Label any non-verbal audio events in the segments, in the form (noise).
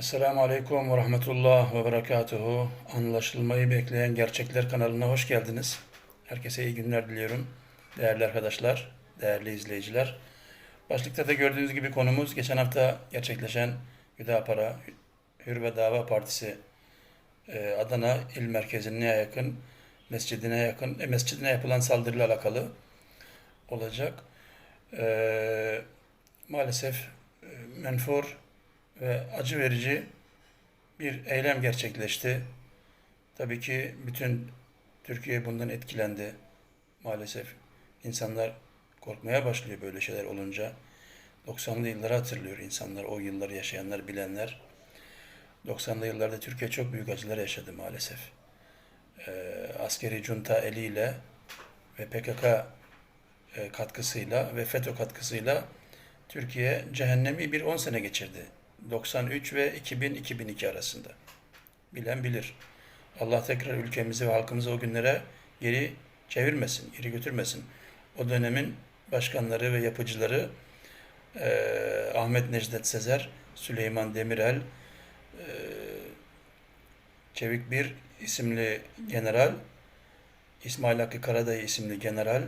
Esselamu Aleyküm ve Rahmetullah ve Berekatuhu. Anlaşılmayı bekleyen Gerçekler kanalına hoş geldiniz. Herkese iyi günler diliyorum. Değerli arkadaşlar, değerli izleyiciler. Başlıkta da gördüğünüz gibi konumuz geçen hafta gerçekleşen Hüdapara Hür ve Dava Partisi e, Adana il merkezine yakın mescidine yakın e, mescidine yapılan saldırıyla alakalı olacak. E, maalesef e, menfur ve acı verici bir eylem gerçekleşti. Tabii ki bütün Türkiye bundan etkilendi. Maalesef insanlar korkmaya başlıyor böyle şeyler olunca. 90'lı yılları hatırlıyor insanlar, o yılları yaşayanlar, bilenler. 90'lı yıllarda Türkiye çok büyük acılar yaşadı maalesef. Ee, askeri junta eliyle ve PKK e, katkısıyla ve FETÖ katkısıyla Türkiye cehennemi bir 10 sene geçirdi. 93 ve 2000-2002 arasında. Bilen bilir. Allah tekrar ülkemizi ve halkımızı o günlere geri çevirmesin, geri götürmesin. O dönemin başkanları ve yapıcıları eee, Ahmet Necdet Sezer, Süleyman Demirel, eee, Çevik Bir isimli general, İsmail Hakkı Karadayı isimli general,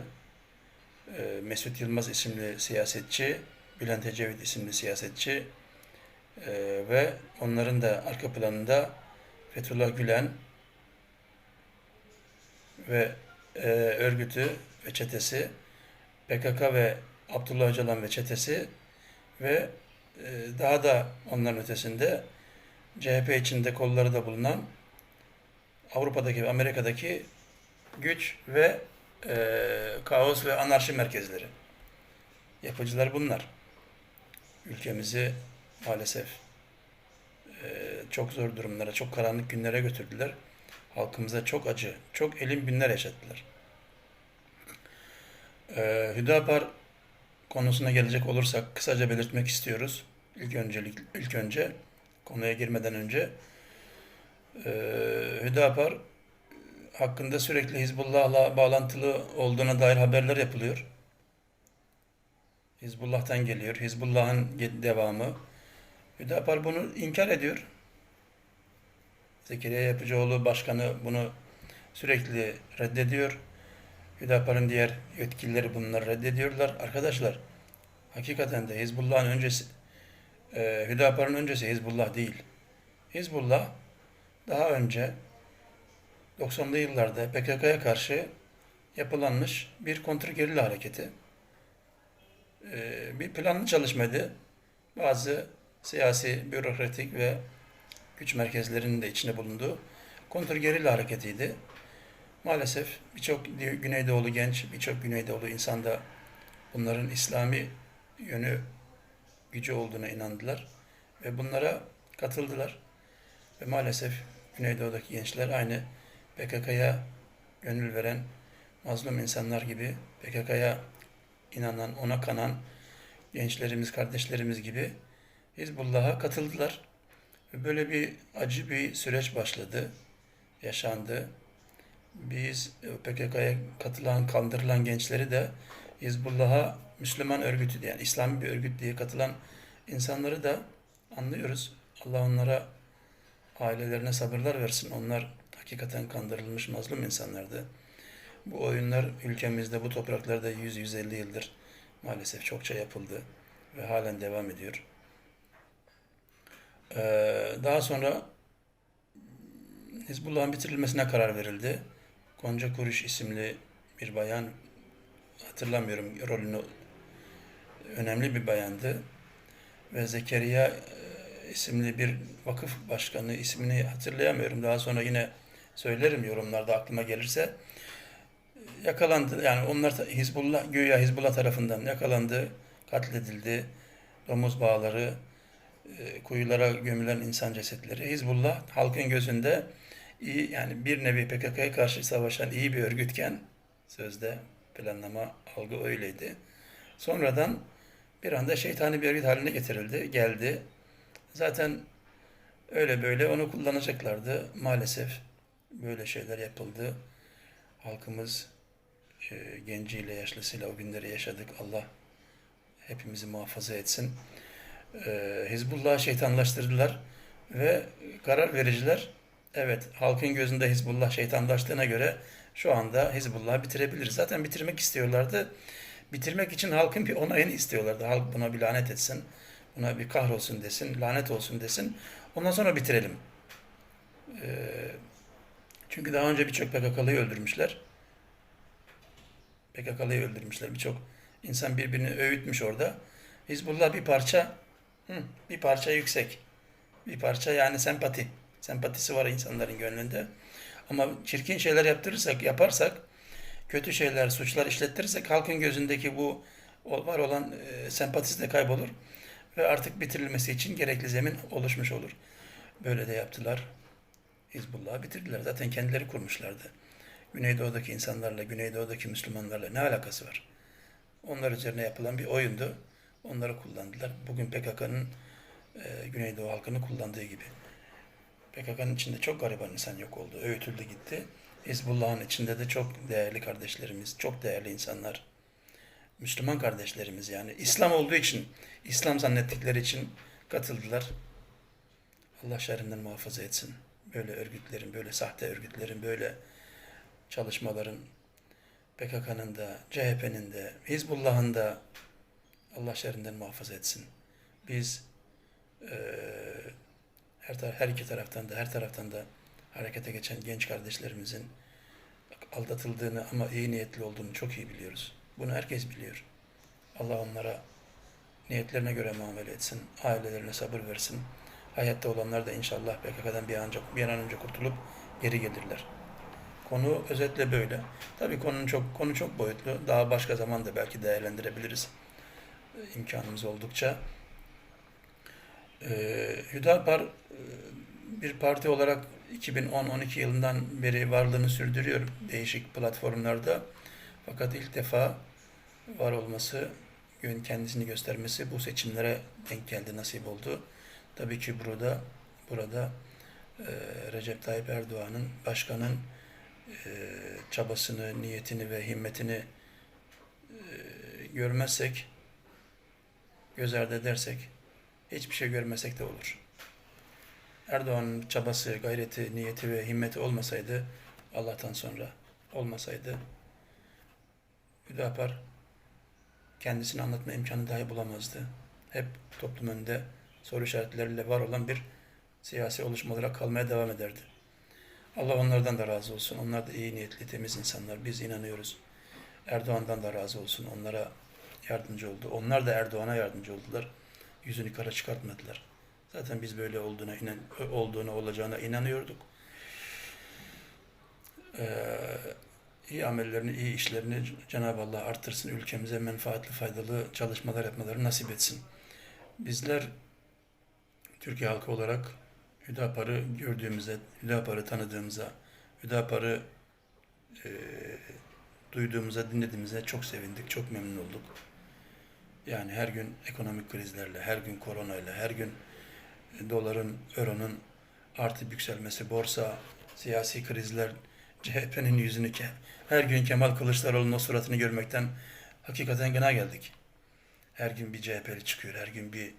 eee, Mesut Yılmaz isimli siyasetçi, Bülent Ecevit isimli siyasetçi, ee, ve onların da arka planında Fethullah Gülen ve e, örgütü ve çetesi, PKK ve Abdullah Öcalan ve çetesi ve e, daha da onların ötesinde CHP içinde kolları da bulunan Avrupa'daki ve Amerika'daki güç ve e, kaos ve anarşi merkezleri. Yapıcılar bunlar. Ülkemizi maalesef e, çok zor durumlara, çok karanlık günlere götürdüler. Halkımıza çok acı, çok elim günler yaşattılar. E, Hüdapar konusuna gelecek olursak kısaca belirtmek istiyoruz. İlk öncelik ilk önce konuya girmeden önce e, Hüdapar hakkında sürekli Hizbullah'la bağlantılı olduğuna dair haberler yapılıyor. Hizbullah'tan geliyor. Hizbullah'ın devamı. Hüdapar bunu inkar ediyor. Zekeriya Yapıcıoğlu başkanı bunu sürekli reddediyor. Hüdapar'ın diğer yetkilileri bunları reddediyorlar. Arkadaşlar hakikaten de Hizbullah'ın öncesi e, Hüdapar'ın öncesi Hizbullah değil. Hizbullah daha önce 90'lı yıllarda PKK'ya karşı yapılanmış bir kontrgerilla hareketi. E, bir planlı çalışmaydı. Bazı siyasi, bürokratik ve güç merkezlerinin de içinde bulunduğu kontrgerilla hareketiydi. Maalesef birçok Güneydoğulu genç, birçok Güneydoğulu insan da bunların İslami yönü gücü olduğuna inandılar ve bunlara katıldılar. Ve maalesef Güneydoğu'daki gençler aynı PKK'ya gönül veren mazlum insanlar gibi PKK'ya inanan, ona kanan gençlerimiz, kardeşlerimiz gibi Hizbullah'a katıldılar. Böyle bir acı bir süreç başladı, yaşandı. Biz PKK'ya katılan, kandırılan gençleri de Hizbullah'a Müslüman örgütü yani İslami bir örgüt diye katılan insanları da anlıyoruz. Allah onlara ailelerine sabırlar versin. Onlar hakikaten kandırılmış mazlum insanlardı. Bu oyunlar ülkemizde, bu topraklarda 100-150 yıldır maalesef çokça yapıldı ve halen devam ediyor. Ee, daha sonra Hizbullah'ın bitirilmesine karar verildi. Gonca Kuruş isimli bir bayan, hatırlamıyorum rolünü, önemli bir bayandı. Ve Zekeriya e, isimli bir vakıf başkanı ismini hatırlayamıyorum. Daha sonra yine söylerim yorumlarda aklıma gelirse. Yakalandı. Yani onlar Hizbullah, güya Hizbullah tarafından yakalandı, katledildi. Domuz bağları, kuyulara gömülen insan cesetleri. Hizbullah halkın gözünde iyi yani bir nevi PKK'ya karşı savaşan iyi bir örgütken sözde planlama algı öyleydi. Sonradan bir anda şeytani bir örgüt haline getirildi, geldi. Zaten öyle böyle onu kullanacaklardı. Maalesef böyle şeyler yapıldı. Halkımız e, genciyle, yaşlısıyla o günleri yaşadık. Allah hepimizi muhafaza etsin. Ee, Hizbullah'ı şeytanlaştırdılar. Ve karar vericiler evet halkın gözünde Hizbullah şeytanlaştığına göre şu anda Hizbullah'ı bitirebiliriz. Zaten bitirmek istiyorlardı. Bitirmek için halkın bir onayını istiyorlardı. Halk buna bir lanet etsin. Buna bir kahrolsun desin, lanet olsun desin. Ondan sonra bitirelim. Ee, çünkü daha önce birçok PKK'lıyı öldürmüşler. PKK'lıyı öldürmüşler. Birçok insan birbirini öğütmüş orada. Hizbullah bir parça hı, bir parça yüksek. Bir parça yani sempati. Sempatisi var insanların gönlünde. Ama çirkin şeyler yaptırırsak, yaparsak, kötü şeyler, suçlar işlettirirsek halkın gözündeki bu var olan e, sempatisi de kaybolur ve artık bitirilmesi için gerekli zemin oluşmuş olur. Böyle de yaptılar. Hizbullah'ı bitirdiler. Zaten kendileri kurmuşlardı. Güneydoğu'daki insanlarla, Güneydoğu'daki Müslümanlarla ne alakası var? Onlar üzerine yapılan bir oyundu. Onları kullandılar. Bugün PKK'nın e, Güneydoğu halkını kullandığı gibi. PKK'nın içinde çok gariban insan yok oldu. Öğütüldü gitti. Hizbullah'ın içinde de çok değerli kardeşlerimiz, çok değerli insanlar. Müslüman kardeşlerimiz yani. İslam olduğu için, İslam zannettikleri için katıldılar. Allah şerrinden muhafaza etsin. Böyle örgütlerin, böyle sahte örgütlerin, böyle çalışmaların PKK'nın da, CHP'nin de, Hizbullah'ın da Allah şerrinden muhafaza etsin. Biz eee, her, her iki taraftan da, her taraftan da harekete geçen genç kardeşlerimizin aldatıldığını ama iyi niyetli olduğunu çok iyi biliyoruz. Bunu herkes biliyor. Allah onlara niyetlerine göre muamele etsin. Ailelerine sabır versin. Hayatta olanlar da inşallah PKK'dan bir an, önce, bir an önce kurtulup geri gelirler. Konu özetle böyle. Tabii konunun çok konu çok boyutlu. Daha başka zaman da belki değerlendirebiliriz. İmkanımız oldukça. Ee, Hüdapar e, bir parti olarak 2010-12 yılından beri varlığını sürdürüyor değişik platformlarda. Fakat ilk defa var olması, gün kendisini göstermesi bu seçimlere denk geldi, nasip oldu. Tabii ki burada burada e, Recep Tayyip Erdoğan'ın başkanın e, çabasını, niyetini ve himmetini e, görmezsek, göz ardı edersek hiçbir şey görmesek de olur. Erdoğan'ın çabası, gayreti, niyeti ve himmeti olmasaydı Allah'tan sonra olmasaydı Hüdapar kendisini anlatma imkanı dahi bulamazdı. Hep toplum önünde soru işaretleriyle var olan bir siyasi oluşum olarak kalmaya devam ederdi. Allah onlardan da razı olsun. Onlar da iyi niyetli, temiz insanlar. Biz inanıyoruz. Erdoğan'dan da razı olsun. Onlara yardımcı oldu. Onlar da Erdoğan'a yardımcı oldular. Yüzünü kara çıkartmadılar. Zaten biz böyle olduğuna inan olduğuna olacağına inanıyorduk. Ee, iyi amellerini, iyi işlerini Cenab-ı Allah artırsın. Ülkemize menfaatli, faydalı çalışmalar yapmaları nasip etsin. Bizler Türkiye halkı olarak Hüdapar'ı gördüğümüzde, Hüdapar'ı tanıdığımıza, Hüdapar'ı e, duyduğumuza, dinlediğimize çok sevindik, çok memnun olduk. Yani her gün ekonomik krizlerle, her gün koronayla, her gün doların, euronun artıp yükselmesi, borsa, siyasi krizler, (laughs) CHP'nin yüzünü ke her gün Kemal Kılıçdaroğlu'nun o suratını görmekten hakikaten gına geldik. Her gün bir CHP'li çıkıyor, her gün bir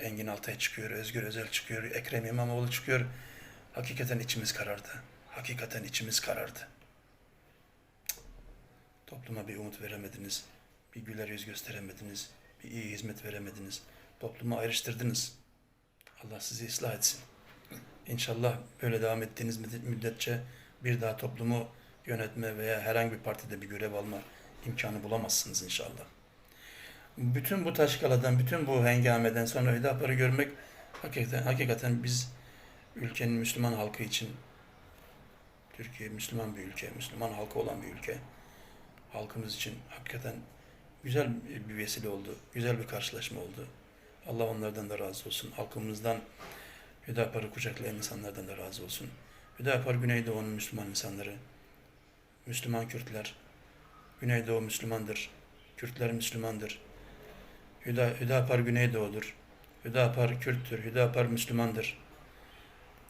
Engin Altay çıkıyor, Özgür Özel çıkıyor, Ekrem İmamoğlu çıkıyor. Hakikaten içimiz karardı. Hakikaten içimiz karardı. Topluma bir umut veremediniz. Bir güler yüz gösteremediniz. Bir iyi hizmet veremediniz. Toplumu ayrıştırdınız. Allah sizi ıslah etsin. İnşallah böyle devam ettiğiniz müddetçe bir daha toplumu yönetme veya herhangi bir partide bir görev alma imkanı bulamazsınız inşallah. Bütün bu taşkaladan, bütün bu hengameden sonra Hüdapar'ı görmek hakikaten, hakikaten biz ülkenin Müslüman halkı için Türkiye Müslüman bir ülke, Müslüman halkı olan bir ülke. Halkımız için hakikaten güzel bir vesile oldu. Güzel bir karşılaşma oldu. Allah onlardan da razı olsun. Halkımızdan Hüdapar'ı kucaklayan insanlardan da razı olsun. Hüdapar Güneydoğu'nun Müslüman insanları. Müslüman Kürtler. Güneydoğu Müslümandır. Kürtler Müslümandır. Hüda, Hüdapar Güneydoğu'dur. Hüdapar Kürttür. Hüdapar Müslümandır.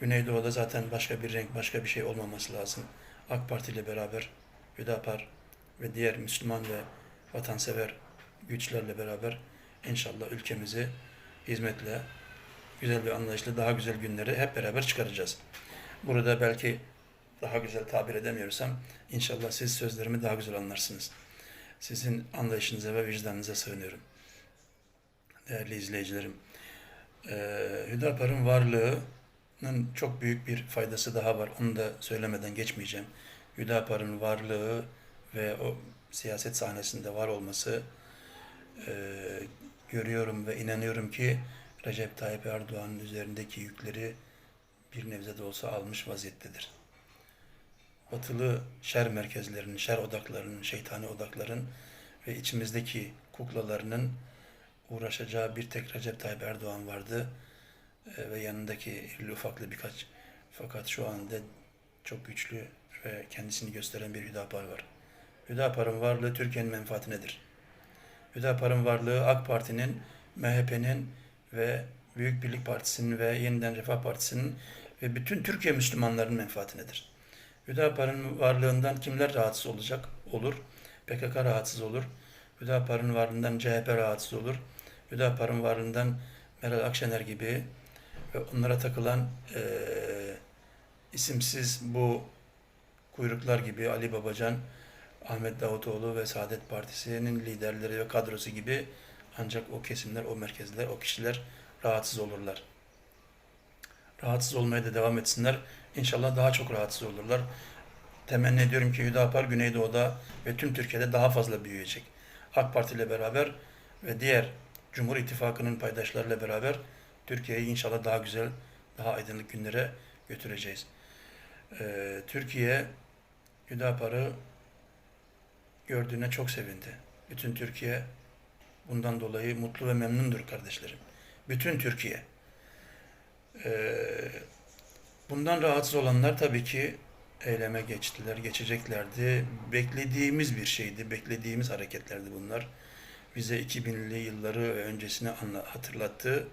Güneydoğu'da zaten başka bir renk, başka bir şey olmaması lazım. AK Parti ile beraber Hüdapar ve diğer Müslüman ve vatansever güçlerle beraber inşallah ülkemizi hizmetle, güzel bir anlayışla daha güzel günleri hep beraber çıkaracağız. Burada belki daha güzel tabir edemiyorsam inşallah siz sözlerimi daha güzel anlarsınız. Sizin anlayışınıza ve vicdanınıza sığınıyorum. Değerli izleyicilerim, Hüdapar'ın varlığının çok büyük bir faydası daha var. Onu da söylemeden geçmeyeceğim. Hüdapar'ın varlığı ve o siyaset sahnesinde var olması eee, görüyorum ve inanıyorum ki Recep Tayyip Erdoğan'ın üzerindeki yükleri bir nebze de olsa almış vaziyettedir. Batılı şer merkezlerinin, şer odaklarının, şeytani odakların ve içimizdeki kuklalarının uğraşacağı bir tek Recep Tayyip Erdoğan vardı E, ve yanındaki irili ufaklı birkaç fakat şu anda çok güçlü ve kendisini gösteren bir Hüdapar var. Hüdapar'ın varlığı Türkiye'nin menfaatinedir. Hüdapar'ın varlığı AK Parti'nin, MHP'nin ve Büyük Birlik Partisi'nin ve Yeniden Refah Partisi'nin ve bütün Türkiye Müslümanlarının menfaatinedir. Hüdapar'ın varlığından kimler rahatsız olacak? Olur. PKK rahatsız olur. Hüdapar'ın varlığından CHP rahatsız olur. Hüdapar'ın varlığından Meral Akşener gibi ve onlara takılan eee, isimsiz bu kuyruklar gibi Ali Babacan, Ahmet Davutoğlu ve Saadet Partisi'nin liderleri ve kadrosu gibi ancak o kesimler, o merkezler, o kişiler rahatsız olurlar. Rahatsız olmaya da devam etsinler. İnşallah daha çok rahatsız olurlar. Temenni ediyorum ki Hüdapar Güneydoğu'da ve tüm Türkiye'de daha fazla büyüyecek. AK Parti ile beraber ve diğer Cumhur İttifakı'nın paydaşlarıyla beraber Türkiye'yi inşallah daha güzel, daha aydınlık günlere götüreceğiz. Ee, Türkiye Hüdapar'ı gördüğüne çok sevindi. Bütün Türkiye bundan dolayı mutlu ve memnundur kardeşlerim. Bütün Türkiye. Ee, bundan rahatsız olanlar tabii ki eyleme geçtiler, geçeceklerdi. Beklediğimiz bir şeydi, beklediğimiz hareketlerdi bunlar. Bize 2000'li yılları öncesini hatırlattı.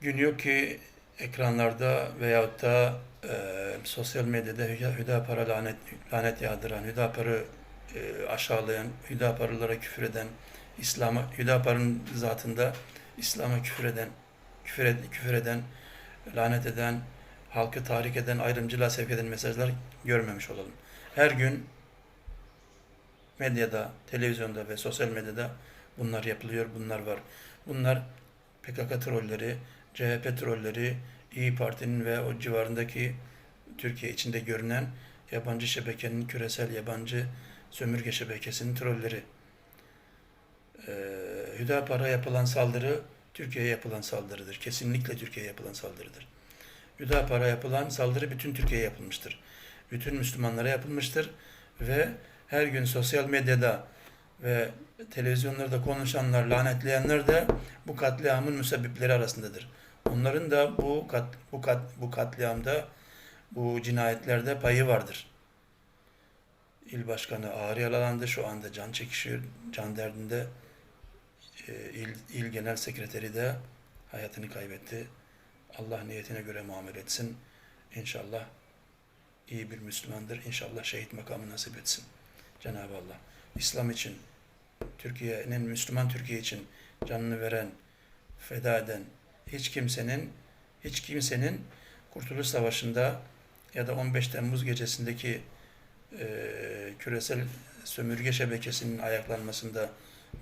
Gün yok ki ekranlarda veyahut da e, sosyal medyada Hüda- Hüdapar'a lanet, lanet yağdıran, Hüdapar'ı e, aşağılayan, Hüdaparlılara küfür eden, İslam'a, Hüdapar'ın zatında İslam'a küfür eden, küfür, ed- küfür eden, lanet eden, halkı tahrik eden, ayrımcılığa sevk eden mesajlar görmemiş olalım. Her gün medyada, televizyonda ve sosyal medyada bunlar yapılıyor, bunlar var. Bunlar PKK trolleri, CHP trolleri, İyi Parti'nin ve o civarındaki Türkiye içinde görünen yabancı şebekenin, küresel yabancı sömürge şebekesinin trolleri. Ee, Hüdapar'a yapılan saldırı Türkiye'ye yapılan saldırıdır. Kesinlikle Türkiye'ye yapılan saldırıdır. Hüdapar'a yapılan saldırı bütün Türkiye'ye yapılmıştır. Bütün Müslümanlara yapılmıştır ve her gün sosyal medyada ve televizyonlarda konuşanlar, lanetleyenler de bu katliamın müsebbipleri arasındadır. Onların da bu kat, bu kat, bu katliamda, bu cinayetlerde payı vardır. İl başkanı ağır yaralandı, şu anda can çekişiyor, can derdinde. Ee, İl, il genel sekreteri de hayatını kaybetti. Allah niyetine göre muamele etsin. İnşallah iyi bir Müslümandır. İnşallah şehit makamı nasip etsin. Cenab-ı Allah. İslam için, Türkiye'nin, Müslüman Türkiye için canını veren, feda eden hiç kimsenin, hiç kimsenin Kurtuluş Savaşı'nda ya da 15 Temmuz gecesindeki e, küresel sömürge şebekesinin ayaklanmasında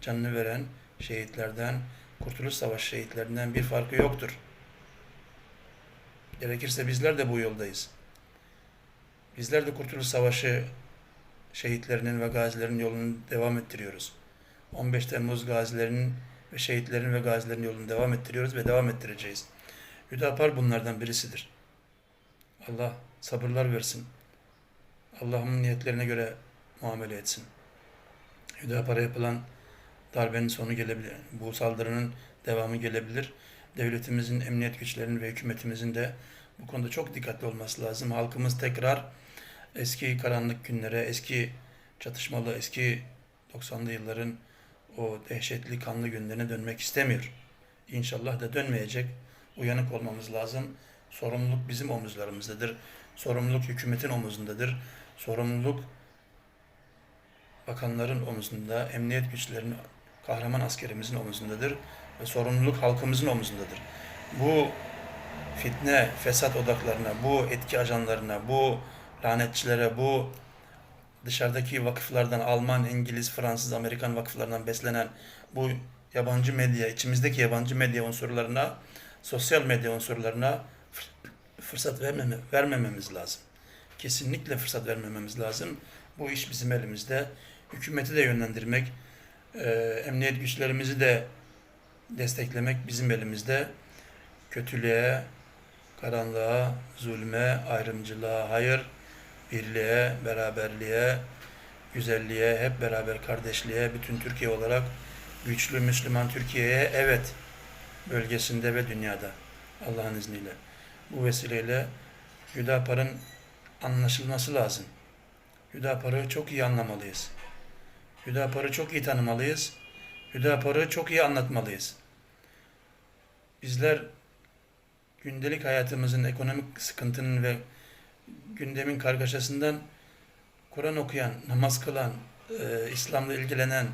canını veren şehitlerden, Kurtuluş Savaşı şehitlerinden bir farkı yoktur. Gerekirse bizler de bu yoldayız. Bizler de Kurtuluş Savaşı şehitlerinin ve gazilerin yolunu devam ettiriyoruz. 15 Temmuz gazilerinin ve şehitlerin ve gazilerin yolunu devam ettiriyoruz ve devam ettireceğiz. Hüdapar bunlardan birisidir. Allah sabırlar versin. Allah'ın niyetlerine göre muamele etsin. Hüdapar'a yapılan darbenin sonu gelebilir. Bu saldırının devamı gelebilir. Devletimizin, emniyet güçlerinin ve hükümetimizin de bu konuda çok dikkatli olması lazım. Halkımız tekrar eski karanlık günlere, eski çatışmalı, eski 90'lı yılların o dehşetli kanlı günlerine dönmek istemiyor. İnşallah da dönmeyecek. Uyanık olmamız lazım. Sorumluluk bizim omuzlarımızdadır. Sorumluluk hükümetin omuzundadır. Sorumluluk bakanların omuzunda, emniyet güçlerinin, kahraman askerimizin omuzundadır. ve sorumluluk halkımızın omuzundadır. Bu fitne, fesat odaklarına, bu etki ajanlarına, bu lanetçilere, bu dışarıdaki vakıflardan Alman, İngiliz, Fransız, Amerikan vakıflarından beslenen bu yabancı medya, içimizdeki yabancı medya unsurlarına, sosyal medya unsurlarına fır- fırsat vermeme, vermememiz lazım. Kesinlikle fırsat vermememiz lazım. Bu iş bizim elimizde. Hükümeti de yönlendirmek, e, emniyet güçlerimizi de desteklemek bizim elimizde. Kötülüğe, karanlığa, zulme, ayrımcılığa hayır, birliğe, beraberliğe, güzelliğe, hep beraber kardeşliğe, bütün Türkiye olarak güçlü Müslüman Türkiye'ye evet bölgesinde ve dünyada Allah'ın izniyle. Bu vesileyle Hüdapar'ın anlaşılması lazım. Hüdapar'ı çok iyi anlamalıyız. Hüdapar'ı çok iyi tanımalıyız. Hüdapar'ı çok iyi anlatmalıyız. Bizler gündelik hayatımızın ekonomik sıkıntının ve gündemin kargaşasından Kur'an okuyan, namaz kılan, e, İslam'la ilgilenen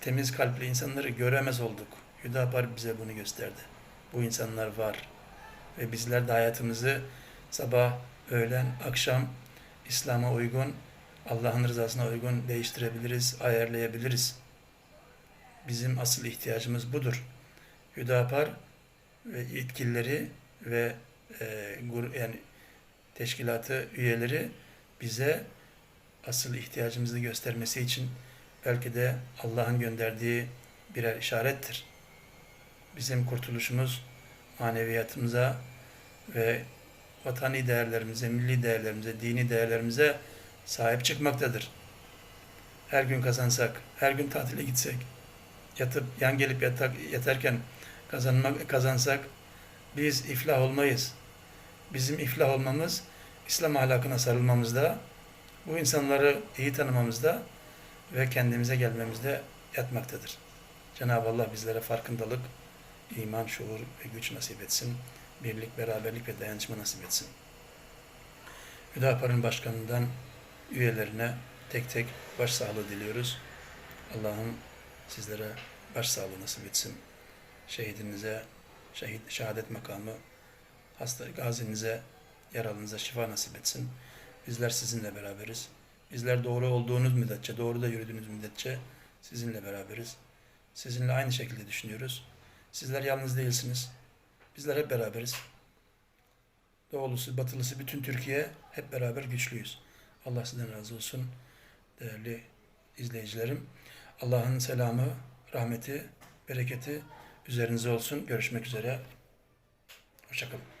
temiz kalpli insanları göremez olduk. Hüdapar bize bunu gösterdi. Bu insanlar var. Ve bizler de hayatımızı sabah, öğlen, akşam İslam'a uygun, Allah'ın rızasına uygun değiştirebiliriz, ayarlayabiliriz. Bizim asıl ihtiyacımız budur. Hüdapar ve yetkilileri ve e, yani teşkilatı üyeleri bize asıl ihtiyacımızı göstermesi için belki de Allah'ın gönderdiği birer işarettir. Bizim kurtuluşumuz maneviyatımıza ve vatani değerlerimize, milli değerlerimize, dini değerlerimize sahip çıkmaktadır. Her gün kazansak, her gün tatile gitsek, yatıp yan gelip yatak, yatarken kazanmak kazansak biz iflah olmayız. Bizim iflah olmamız İslam ahlakına sarılmamızda, bu insanları iyi tanımamızda ve kendimize gelmemizde yatmaktadır. Cenab-ı Allah bizlere farkındalık, iman, şuur ve güç nasip etsin. Birlik, beraberlik ve dayanışma nasip etsin. Hüdapar'ın başkanından üyelerine tek tek başsağlığı diliyoruz. Allah'ım sizlere başsağlığı nasip etsin. Şehidinize, şehit, şehadet makamı, hasta gazinize, yaralınıza şifa nasip etsin. Bizler sizinle beraberiz. Bizler doğru olduğunuz müddetçe, doğru da yürüdüğünüz müddetçe sizinle beraberiz. Sizinle aynı şekilde düşünüyoruz. Sizler yalnız değilsiniz. Bizler hep beraberiz. Doğulusu, batılısı bütün Türkiye hep beraber güçlüyüz. Allah sizden razı olsun. Değerli izleyicilerim. Allah'ın selamı, rahmeti, bereketi üzerinize olsun. Görüşmek üzere. Hoşçakalın.